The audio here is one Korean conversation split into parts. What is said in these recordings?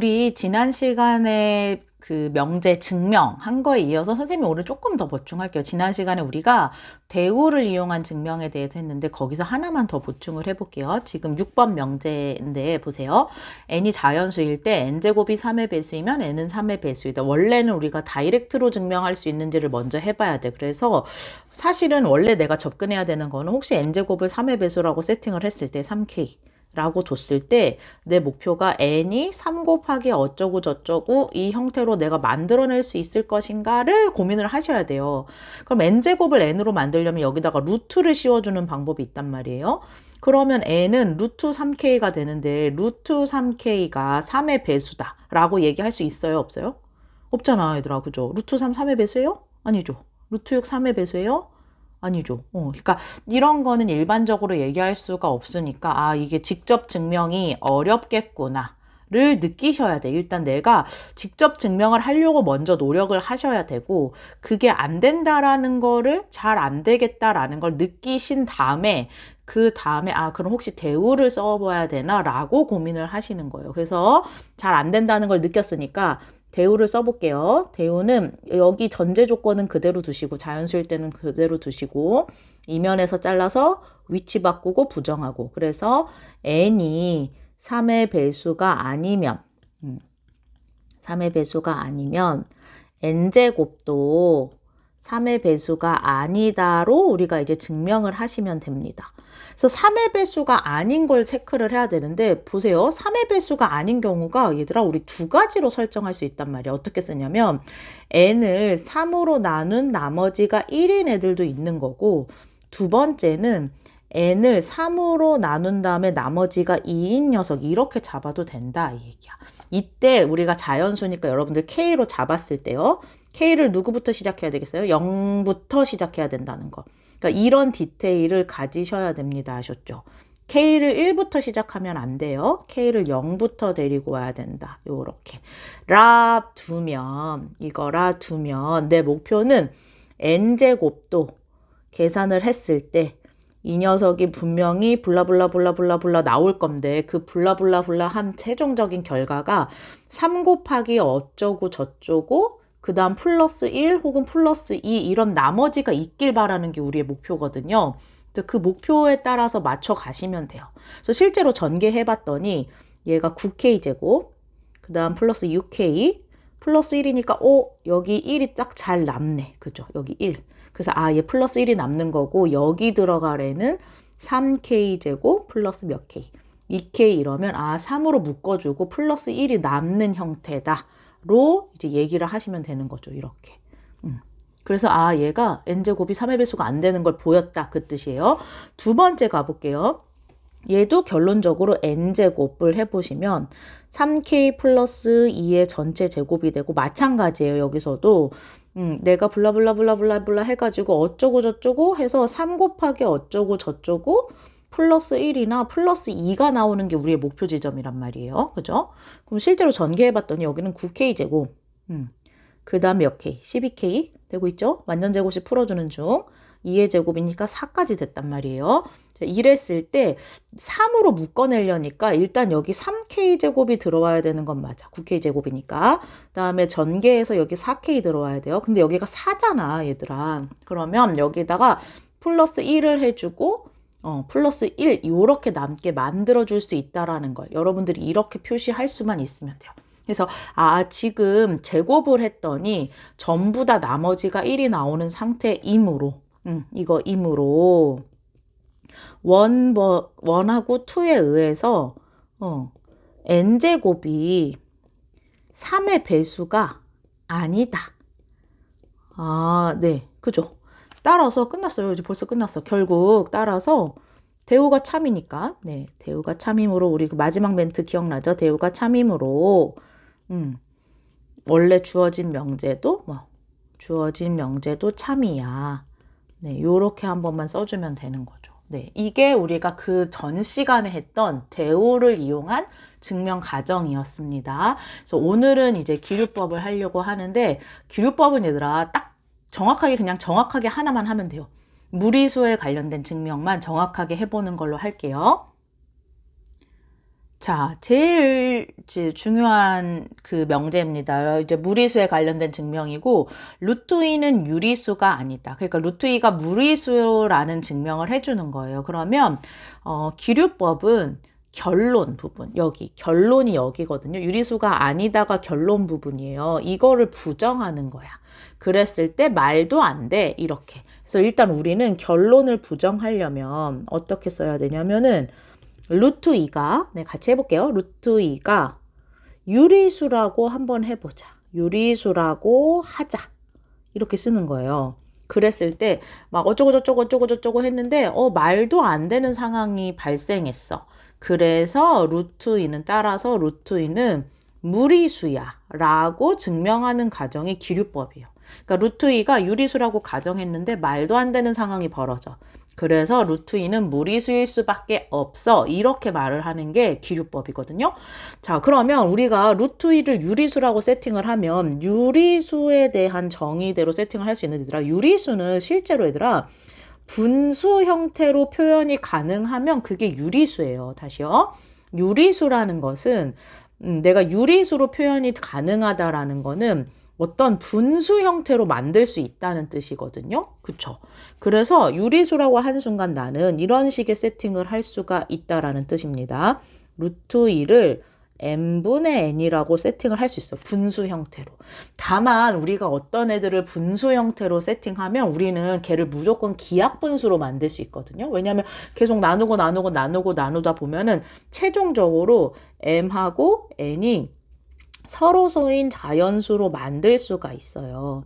우리 지난 시간에 그 명제 증명한 거에 이어서 선생님이 오늘 조금 더 보충할게요. 지난 시간에 우리가 대우를 이용한 증명에 대해서 했는데 거기서 하나만 더 보충을 해볼게요. 지금 6번 명제인데 보세요. n이 자연수일 때 n제곱이 3의 배수이면 n은 3의 배수이다. 원래는 우리가 다이렉트로 증명할 수 있는지를 먼저 해봐야 돼. 그래서 사실은 원래 내가 접근해야 되는 거는 혹시 n제곱을 3의 배수라고 세팅을 했을 때 3k 라고 뒀을 때 내 목표가 n이 3 곱하기 어쩌고 저쩌고 이 형태로 내가 만들어낼 수 있을 것인가를 고민을 하셔야 돼요. 그럼 n제곱을 n으로 만들려면 여기다가 루트를 씌워주는 방법이 있단 말이에요. 그러면 n은 루트 3k가 되는데 루트 3k가 3의 배수다 라고 얘기할 수 있어요? 없어요? 없잖아 얘들아 그죠? 루트 3 3의 배수예요? 아니죠. 루트 6 3의 배수예요? 아니죠. 어, 그러니까 이런 거는 일반적으로 얘기할 수가 없으니까 아 이게 직접 증명이 어렵겠구나. 를 느끼셔야 돼. 일단 내가 직접 증명을 하려고 먼저 노력을 하셔야 되고, 그게 안 된다라는 거를 잘 안 되겠다라는 걸 느끼신 다음에, 그 다음에, 아, 그럼 혹시 대우를 써봐야 되나? 라고 고민을 하시는 거예요. 그래서 잘 안 된다는 걸 느꼈으니까, 대우를 써볼게요. 대우는 여기 전제 조건은 그대로 두시고 자연수일 때는 그대로 두시고 이면에서 잘라서 위치 바꾸고 부정하고 그래서 n이 3의 배수가 아니면 음, 3의 배수가 아니면 n제곱도 3의 배수가 아니다로 우리가 이제 증명을 하시면 됩니다. 그래서 3의 배수가 아닌 걸 체크를 해야 되는데 보세요. 3의 배수가 아닌 경우가 얘들아 우리 두 가지로 설정할 수 있단 말이야. 어떻게 쓰냐면 n을 3으로 나눈 나머지가 1인 애들도 있는 거고 두 번째는 n을 3으로 나눈 다음에 나머지가 2인 녀석 이렇게 잡아도 된다 이 얘기야. 이때 우리가 자연수니까 여러분들 K로 잡았을 때요. K를 누구부터 시작해야 되겠어요? 0부터 시작해야 된다는 거. 그러니까 이런 디테일을 가지셔야 됩니다. 아셨죠? K를 1부터 시작하면 안 돼요. K를 0부터 데리고 와야 된다. 요렇게. 라 두면, 이거 라 두면, 내 목표는 n제곱도 계산을 했을 때, 이 녀석이 분명히 블라블라블라블라블라 나올 건데 그 블라블라블라 한 최종적인 결과가 3 곱하기 어쩌고 저쩌고 그 다음 플러스 1 혹은 플러스 2 이런 나머지가 있길 바라는 게 우리의 목표거든요. 그 목표에 따라서 맞춰 가시면 돼요. 그래서 실제로 전개해 봤더니 얘가 9k 제곱 그 다음 플러스 6k 플러스 1이니까 오 여기 1이 딱 잘 남네. 그죠? 여기 1. 그래서 아, 얘 플러스 1이 남는 거고 여기 들어가래는 3k 제곱 플러스 몇 k. 2k 이러면 아, 3으로 묶어 주고 플러스 1이 남는 형태다 로 이제 얘기를 하시면 되는 거죠. 이렇게. 음. 그래서 아, 얘가 n제곱이 3의 배수가 안 되는 걸 보였다. 그 뜻이에요. 두 번째 가볼게요. 얘도 결론적으로 n제곱을 해보시면 3k 플러스 2의 전체 제곱이 되고 마찬가지예요. 여기서도 음, 내가 블라블라블라블라블라 해가지고 어쩌고 저쩌고 해서 3 곱하기 어쩌고 저쩌고 플러스 1이나 플러스 2가 나오는 게 우리의 목표 지점이란 말이에요. 그죠? 그럼 실제로 전개해 봤더니 여기는 9k 제곱, 음, 그 다음 몇 k? 12k 되고 있죠? 완전 제곱씩 풀어 주는 중. 2의 제곱이니까 4까지 됐단 말이에요. 이랬을 때 3으로 묶어내려니까 일단 여기 3k 제곱이 들어와야 되는 건 맞아. 9k 제곱이니까. 그다음에 전개해서 여기 4k 들어와야 돼요. 근데 여기가 4잖아, 얘들아. 그러면 여기다가 플러스 1을 해주고 어, 플러스 1 이렇게 남게 만들어 줄 수 있다라는 걸 여러분들이 이렇게 표시할 수만 있으면 돼요. 그래서 아 지금 제곱을 했더니 전부 다 나머지가 1이 나오는 상태이므로 음, 이거 이므로 원, 뭐, 원하고 투에 의해서 어, n제곱이 3의 배수가 아니다. 아, 네. 그죠. 따라서 끝났어요. 이제 벌써 끝났어. 결국 따라서 대우가 참이니까. 네. 대우가 참이므로 우리 그 마지막 멘트 기억나죠? 대우가 참이므로 음. 원래 주어진 명제도 뭐 주어진 명제도 참이야. 네. 요렇게 한 번만 써주면 되는 거죠. 네, 이게 우리가 그 전 시간에 했던 대우를 이용한 증명 과정이었습니다. 그래서 오늘은 이제 기류법을 하려고 하는데 기류법은 얘들아 딱 정확하게 그냥 정확하게 하나만 하면 돼요. 무리수에 관련된 증명만 정확하게 해보는 걸로 할게요. 자, 제일 중요한 그 명제입니다. 이제 무리수에 관련된 증명이고 루트 2는 유리수가 아니다. 그러니까 루트 2가 무리수라는 증명을 해주는 거예요. 그러면 어, 기류법은 결론 부분 여기 결론이 여기거든요. 유리수가 아니다가 결론 부분이에요. 이거를 부정하는 거야. 그랬을 때 말도 안 돼. 이렇게. 그래서 일단 우리는 결론을 부정하려면 어떻게 써야 되냐면은 루트 2가 네, 같이 해 볼게요. 루트 2가 유리수라고 한번 해 보자. 유리수라고 하자. 이렇게 쓰는 거예요. 그랬을 때 막 어쩌고 저쩌고 어쩌고 저쩌고 했는데 어 말도 안 되는 상황이 발생했어. 그래서 루트 2는 따라서 루트 2는 무리수야 라고 증명하는 가정이 기류법이에요. 그러니까 루트 2가 유리수라고 가정했는데 말도 안 되는 상황이 벌어져. 그래서 루트 2는 무리수일 수밖에 없어. 이렇게 말을 하는 게 기류법이거든요. 자, 그러면 우리가 루트 2를 유리수라고 세팅을 하면 유리수에 대한 정의대로 세팅을 할 수 있는 얘들아. 유리수는 실제로 얘들아 분수 형태로 표현이 가능하면 그게 유리수예요. 다시요. 유리수라는 것은 음, 내가 유리수로 표현이 가능하다라는 거는 어떤 분수 형태로 만들 수 있다는 뜻이거든요. 그쵸? 그래서 유리수라고 한 순간 나는 이런 식의 세팅을 할 수가 있다라는 뜻입니다. 루트 2를 n분의 n이라고 세팅을 할 수 있어. 분수 형태로. 다만 우리가 어떤 애들을 분수 형태로 세팅하면 우리는 걔를 무조건 기하 분수로 만들 수 있거든요. 왜냐하면 계속 나누고 나누고 나누고 나누다 보면은 최종적으로 m하고 n이 서로 서인 자연수로 만들 수가 있어요.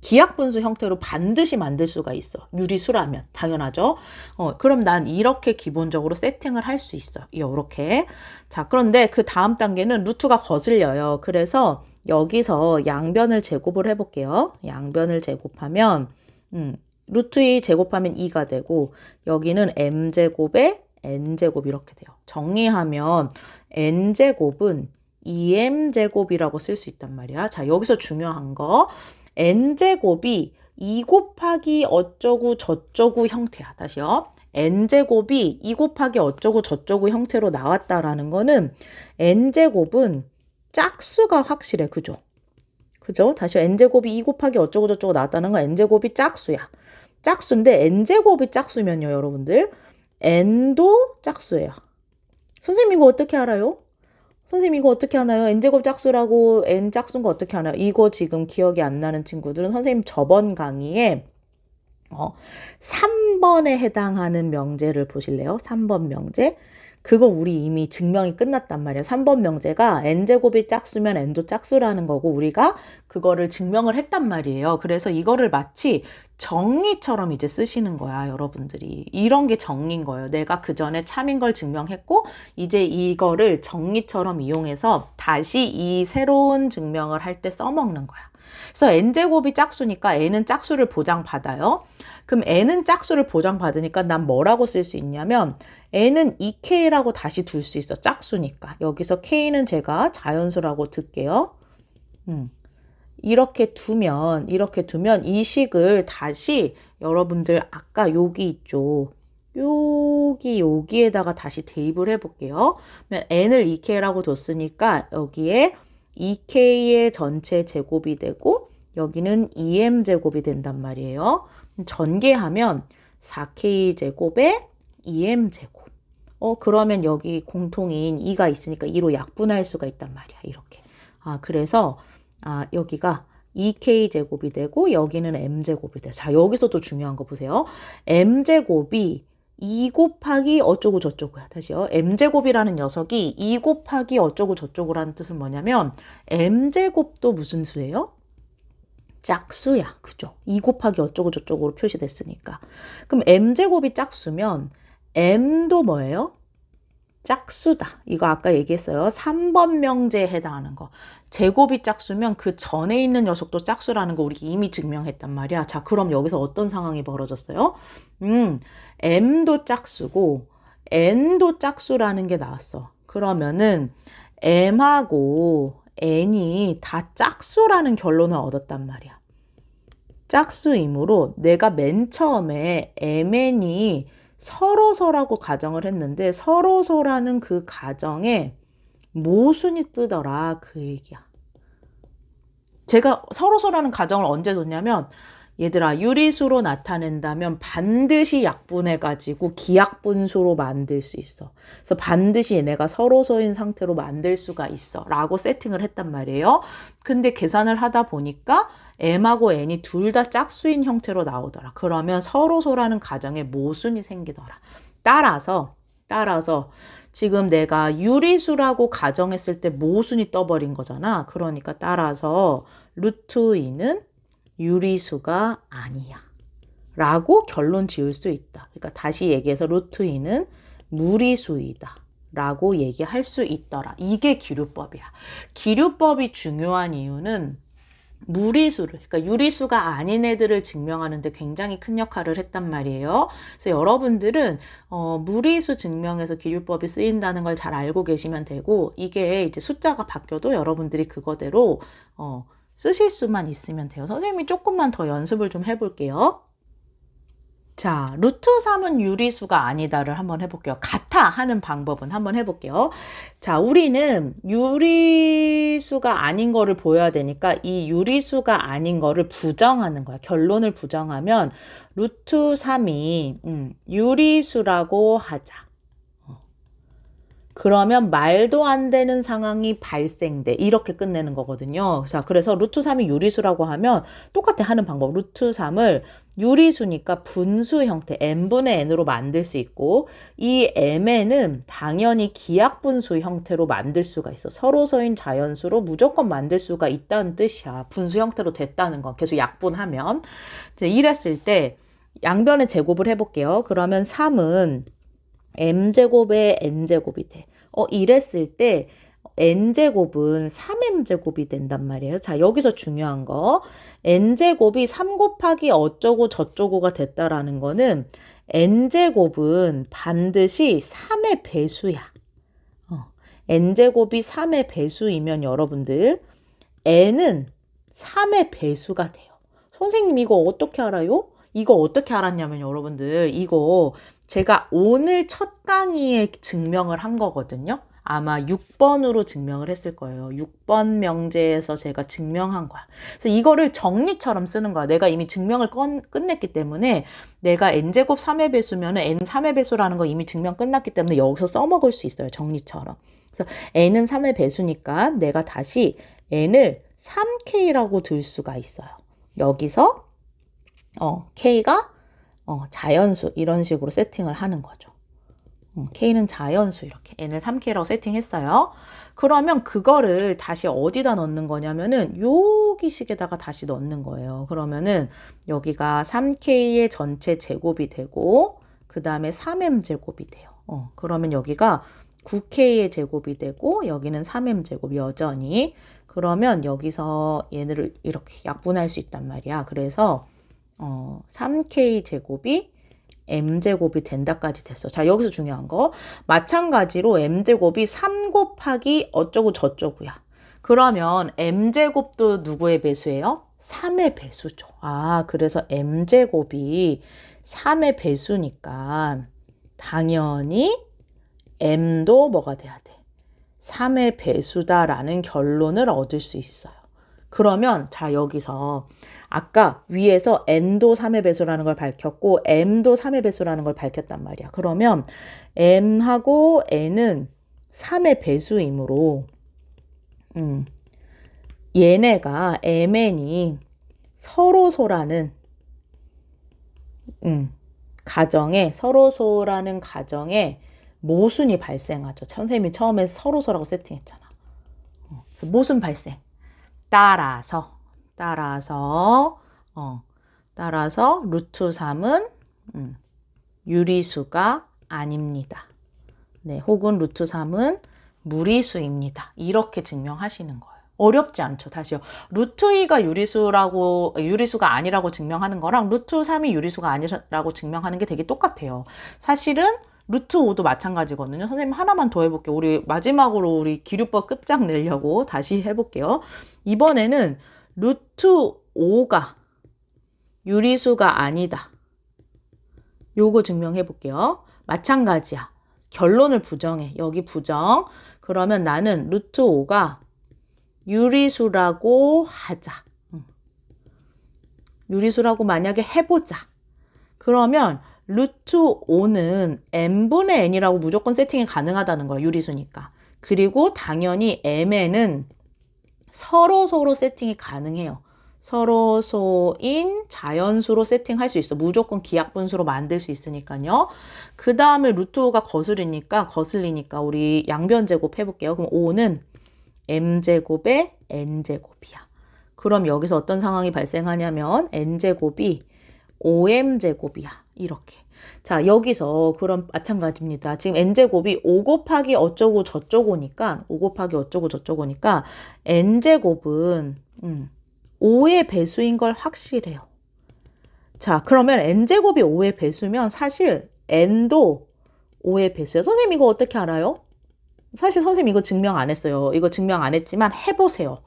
기하분수 형태로 반드시 만들 수가 있어. 유리수라면 당연하죠. 어, 그럼 난 이렇게 기본적으로 세팅을 할 수 있어. 이렇게. 자, 그런데 그 다음 단계는 루트가 거슬려요. 그래서 여기서 양변을 제곱을 해 볼게요. 양변을 제곱하면 음, 루트 2 제곱하면 2가 되고 여기는 m제곱에 n제곱 이렇게 돼요. 정리하면 n제곱은 2m제곱이라고 쓸 수 있단 말이야. 자, 여기서 중요한 거 n제곱이 2 곱하기 어쩌고 저쩌고 형태야. 다시요. n제곱이 2 곱하기 어쩌고 저쩌고 형태로 나왔다라는 거는 n제곱은 짝수가 확실해. 그죠? 그죠? 다시 n제곱이 2 곱하기 어쩌고 저쩌고 나왔다는 건 n제곱이 짝수야. 짝수인데 n제곱이 짝수면요, 여러분들. n도 짝수예요. 선생님 이거 어떻게 알아요? 선생님 이거 어떻게 하나요? n제곱 짝수라고 n 짝수인 거 어떻게 하나요? 이거 지금 기억이 안 나는 친구들은 선생님 저번 강의에 어, 3번에 해당하는 명제를 보실래요? 3번 명제. 그거 우리 이미 증명이 끝났단 말이야. 3번 명제가 n제곱이 짝수면 n도 짝수라는 거고 우리가 그거를 증명을 했단 말이에요. 그래서 이거를 마치 정리처럼 이제 쓰시는 거야, 여러분들이. 이런 게 정리인 거예요. 내가 그 전에 참인 걸 증명했고 이제 이거를 정리처럼 이용해서 다시 이 새로운 증명을 할 때 써먹는 거야. 그래서 n제곱이 짝수니까 n은 짝수를 보장받아요. 그럼 n은 짝수를 보장받으니까 난 뭐라고 쓸 수 있냐면 n은 2k라고 다시 둘 수 있어. 짝수니까. 여기서 k는 제가 자연수라고 듣게요. 음. 이렇게 두면 이렇게 두면 이 식을 다시 여러분들 아까 여기 있죠. 여기 여기에다가 다시 대입을 해 볼게요. n을 2k라고 뒀으니까 여기에 2k의 전체 제곱이 되고 여기는 2m 제곱이 된단 말이에요. 전개하면 4k 제곱에 2m 제곱. 어 그러면 여기 공통인 2가 있으니까 2로 약분할 수가 있단 말이야. 이렇게. 아 그래서 아 여기가 2k 제곱이 되고 여기는 m 제곱이 돼. 자 여기서도 중요한 거 보세요. m 제곱이 2 곱하기 어쩌고 저쩌고야. 다시요. m제곱이라는 녀석이 2 곱하기 어쩌고 저쩌고라는 뜻은 뭐냐면 m제곱도 무슨 수예요? 짝수야. 그죠? 2 곱하기 어쩌고 저쩌고로 표시됐으니까. 그럼 m제곱이 짝수면 m도 뭐예요? 짝수다. 이거 아까 얘기했어요. 3번 명제에 해당하는 거. 제곱이 짝수면 그 전에 있는 녀석도 짝수라는 거 우리 이미 증명했단 말이야. 자, 그럼 여기서 어떤 상황이 벌어졌어요? 음, m도 짝수고 n도 짝수라는 게 나왔어. 그러면은 m하고 n이 다 짝수라는 결론을 얻었단 말이야. 짝수이므로 내가 맨 처음에 mn이 서로서라고 가정을 했는데 서로서라는 그 가정에 모순이 뜨더라 그 얘기야. 제가 서로서라는 가정을 언제 뒀냐면 얘들아 유리수로 나타낸다면 반드시 약분해 가지고 기약분수로 만들 수 있어. 그래서 반드시 얘네가 서로서인 상태로 만들 수가 있어. 라고 세팅을 했단 말이에요. 근데 계산을 하다 보니까 m하고 n이 둘 다 짝수인 형태로 나오더라. 그러면 서로서라는 가정에 모순이 생기더라. 따라서 따라서 지금 내가 유리수라고 가정했을 때 모순이 떠버린 거잖아. 그러니까 따라서 루트 2는 유리수가 아니야. 라고 결론 지을 수 있다. 그러니까 다시 얘기해서 루트 2는 무리수이다. 라고 얘기할 수 있더라. 이게 기류법이야. 기류법이 중요한 이유는 무리수를, 그러니까 유리수가 아닌 애들을 증명하는데 굉장히 큰 역할을 했단 말이에요. 그래서 여러분들은 어, 무리수 증명에서 기류법이 쓰인다는 걸 잘 알고 계시면 되고 이게 이제 숫자가 바뀌어도 여러분들이 그거대로 어, 쓰실 수만 있으면 돼요. 선생님이 조금만 더 연습을 좀 해볼게요. 자, 루트 3은 유리수가 아니다를 한번 해볼게요. 같아 하는 방법은 한번 해볼게요. 자, 우리는 유리수가 아닌 거를 보여야 되니까 이 유리수가 아닌 거를 부정하는 거야. 결론을 부정하면 루트 3이 음, 유리수라고 하자. 그러면 말도 안 되는 상황이 발생돼. 이렇게 끝내는 거거든요. 자, 그래서 루트 3이 유리수라고 하면 똑같아 하는 방법. 루트 3을 유리수니까 분수 형태 n분의 n으로 만들 수 있고 이 mn은 당연히 기약분수 형태로 만들 수가 있어. 서로서인 자연수로 무조건 만들 수가 있다는 뜻이야. 분수 형태로 됐다는 건 계속 약분하면 이제 이랬을 때 양변의 제곱을 해볼게요. 그러면 3은 m제곱에 n제곱이 돼. 어, 이랬을 때 n제곱은 3m제곱이 된단 말이에요. 자, 여기서 중요한 거. n제곱이 3 곱하기 어쩌고 저쩌고가 됐다라는 거는 n제곱은 반드시 3의 배수야. 어, n제곱이 3의 배수이면 여러분들 n은 3의 배수가 돼요. 선생님 이거 어떻게 알아요? 이거 어떻게 알았냐면 여러분들 이거 제가 오늘 첫 강의에 증명을 한 거거든요. 아마 6번으로 증명을 했을 거예요. 6번 명제에서 제가 증명한 거야. 그래서 이거를 정리처럼 쓰는 거야. 내가 이미 증명을 건, 끝냈기 때문에 내가 n제곱 3의 배수면 n 3의 배수라는 거 이미 증명 끝났기 때문에 여기서 써먹을 수 있어요. 정리처럼. 그래서 n은 3의 배수니까 내가 다시 n을 3k라고 들 수가 있어요. 여기서 어, k가 어, 자연수 이런 식으로 세팅을 하는 거죠. 어, K는 자연수 이렇게 n을 3K라고 세팅했어요. 그러면 그거를 다시 어디다 넣는 거냐면은 여기 식에다가 다시 넣는 거예요. 그러면은 여기가 3K의 전체 제곱이 되고 그 다음에 3M 제곱이 돼요. 어, 그러면 여기가 9K의 제곱이 되고 여기는 3M 제곱 여전히 그러면 여기서 얘네를 이렇게 약분할 수 있단 말이야. 그래서 어, 3k 제곱이 m제곱이 된다까지 됐어. 자, 여기서 중요한 거. 마찬가지로 m제곱이 3 곱하기 어쩌고 저쩌고야. 그러면 m제곱도 누구의 배수예요? 3의 배수죠. 아, 그래서 m제곱이 3의 배수니까 당연히 m도 뭐가 돼야 돼? 3의 배수다라는 결론을 얻을 수 있어요. 그러면 자 여기서 아까 위에서 n도 3의 배수라는 걸 밝혔고 m도 3의 배수라는 걸 밝혔단 말이야. 그러면 m하고 n은 3의 배수이므로 음, 얘네가 mn이 서로소라는 음, 가정에 서로소라는 가정에 모순이 발생하죠. 선생님이 처음에 서로소라고 세팅했잖아. 어, 모순 발생. 따라서 따라서 어 따라서 루트 3은 음, 유리수가 아닙니다. 네, 혹은 루트 3은 무리수입니다. 이렇게 증명하시는 거예요. 어렵지 않죠. 다시요. 루트 2가 유리수라고 유리수가 아니라고 증명하는 거랑 루트 3이 유리수가 아니라고 증명하는 게 되게 똑같아요. 사실은 루트 5도 마찬가지거든요. 선생님 하나만 더 해볼게요. 우리 마지막으로 우리 기류법 끝장 내려고 다시 해볼게요. 이번에는 루트 5가 유리수가 아니다. 요거 증명해 볼게요. 마찬가지야. 결론을 부정해. 여기 부정. 그러면 나는 루트 5가 유리수라고 하자. 응. 유리수라고 만약에 해보자. 그러면 루트 5는 n분의 n이라고 무조건 세팅이 가능하다는 거야. 유리수니까. 그리고 당연히 m에는 서로 서로 세팅이 가능해요. 서로 소인 자연수로 세팅할 수 있어. 무조건 기하분수로 만들 수 있으니까요. 그 다음에 루트 5가 거슬리니까 거슬리니까 우리 양변 제곱 해볼게요. 그럼 5는 m제곱의 n제곱이야. 그럼 여기서 어떤 상황이 발생하냐면 n제곱이 5m제곱이야. 이렇게. 자, 여기서 그럼 마찬가지입니다. 지금 n제곱이 5 곱하기 어쩌고 저쩌고니까 5 곱하기 어쩌고 저쩌고니까 n제곱은 음, 5의 배수인 걸 확실해요. 자, 그러면 n제곱이 5의 배수면 사실 n도 5의 배수예요. 선생님 이거 어떻게 알아요? 사실 선생님 이거 증명 안 했어요. 이거 증명 안 했지만 해보세요.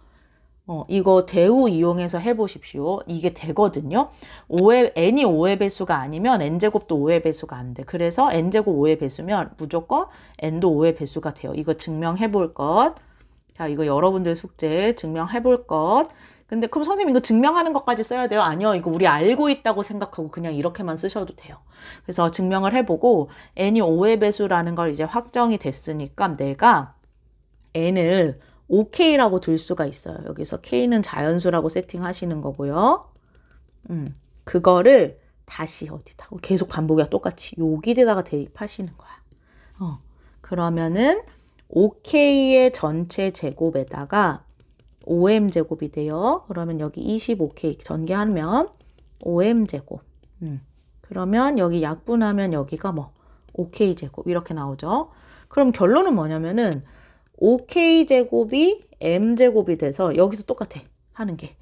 어, 이거 대우 이용해서 해보십시오. 이게 되거든요. 5의, n이 5의 배수가 아니면 n제곱도 5의 배수가 안 돼. 그래서 n제곱 5의 배수면 무조건 n도 5의 배수가 돼요. 이거 증명해 볼 것. 자, 이거 여러분들 숙제 증명해 볼 것. 근데 그럼 선생님 이거 증명하는 것까지 써야 돼요? 아니요. 이거 우리 알고 있다고 생각하고 그냥 이렇게만 쓰셔도 돼요. 그래서 증명을 해보고 n이 5의 배수라는 걸 이제 확정이 됐으니까 내가 n을 OK라고 둘 수가 있어요. 여기서 K는 자연수라고 세팅하시는 거고요. 음, 그거를 다시 어디다 계속 반복이야 똑같이 여기에다가 대입하시는 거야. 어, 그러면은 OK의 전체 제곱에다가 5m 제곱이 돼요. 그러면 여기 25K 전개하면 5m 제곱. 음, 그러면 여기 약분하면 여기가 뭐 5K 제곱 이렇게 나오죠. 그럼 결론은 뭐냐면은 5K제곱이 M제곱이 돼서 여기서 똑같아. 하는 게.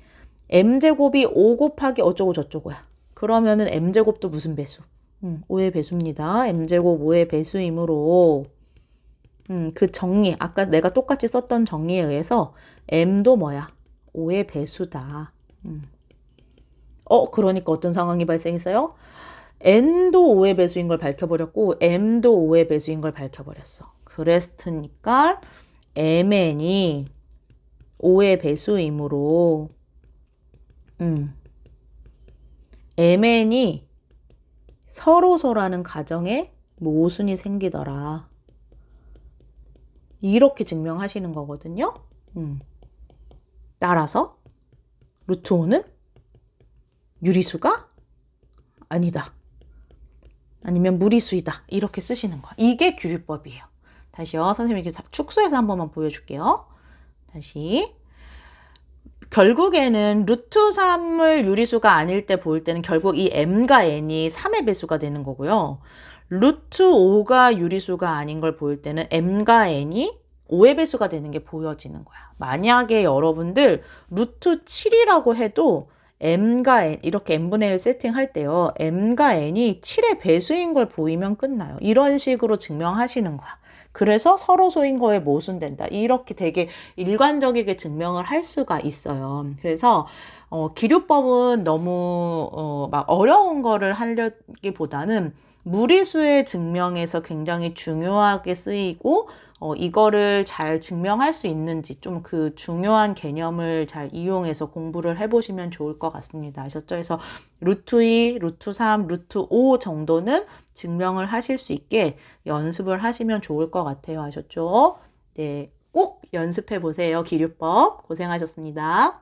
M제곱이 5 곱하기 어쩌고 저쩌고야. 그러면은 M제곱도 무슨 배수? 음, 5의 배수입니다. M제곱 5의 배수이므로 음, 그 정리, 아까 내가 똑같이 썼던 정리에 의해서 M도 뭐야? 5의 배수다. 음. 어, 그러니까 어떤 상황이 발생했어요? N도 5의 배수인 걸 밝혀버렸고 M도 5의 배수인 걸 밝혀버렸어. 그랬으니까 mn이 5의 배수이므로 음, mn이 서로서라는 가정에 모순이 생기더라. 이렇게 증명하시는 거거든요. 음. 따라서 루트 5는 유리수가 아니다. 아니면 무리수이다. 이렇게 쓰시는 거야. 이게 규律법이에요. 다시요. 선생님이 이렇게 축소해서 한 번만 보여줄게요. 다시. 결국에는 루트 3을 유리수가 아닐 때볼 때는 결국 이 m과 n이 3의 배수가 되는 거고요. 루트 5가 유리수가 아닌 걸볼 때는 m과 n이 5의 배수가 되는 게 보여지는 거야. 만약에 여러분들 루트 7이라고 해도 m과 n 이렇게 n분의 1 세팅할 때요. m과 n이 7의 배수인 걸 보이면 끝나요. 이런 식으로 증명하시는 거야. 그래서 서로 소인 거에 모순된다. 이렇게 되게 일관적이게 증명을 할 수가 있어요. 그래서 어, 기류법은 너무 어, 막 어려운 거를 하려기보다는 무리수의 증명에서 굉장히 중요하게 쓰이고 어, 이거를 잘 증명할 수 있는지 좀 그 중요한 개념을 잘 이용해서 공부를 해보시면 좋을 것 같습니다. 아셨죠? 그래서 루트 2, 루트 3, 루트 5 정도는 증명을 하실 수 있게 연습을 하시면 좋을 것 같아요. 아셨죠? 네, 꼭 연습해 보세요. 기류법. 고생하셨습니다.